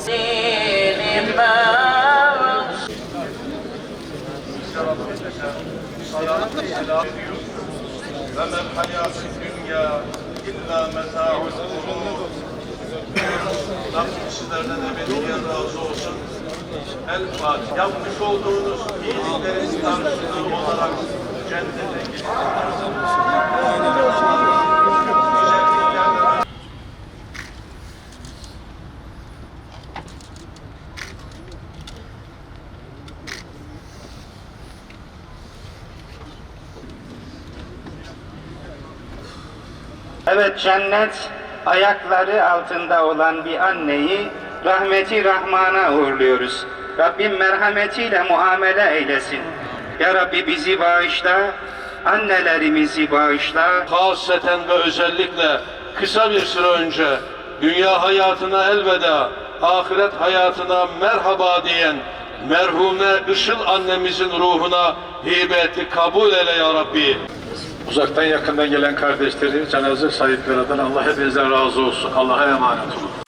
Selim bağım Ve men dünya illa meta'ul gurur Rabbim sizlerden razı olsun. El Fatiha. Yapmış olduğunuz iyiliklerin karşılığı olarak Evet cennet ayakları altında olan bir anneyi rahmeti Rahman'a uğurluyoruz. Rabbim merhametiyle muamele eylesin. Ya Rabbi bizi bağışla, annelerimizi bağışla. Haseten ve özellikle kısa bir süre önce dünya hayatına elveda, ahiret hayatına merhaba diyen merhume Işıl annemizin ruhuna hibeti kabul eyle ya Rabbi. Uzaktan yakından gelen kardeşleri, cenaze sahipleri adına Allah hepinizden razı olsun. Allah'a emanet olun.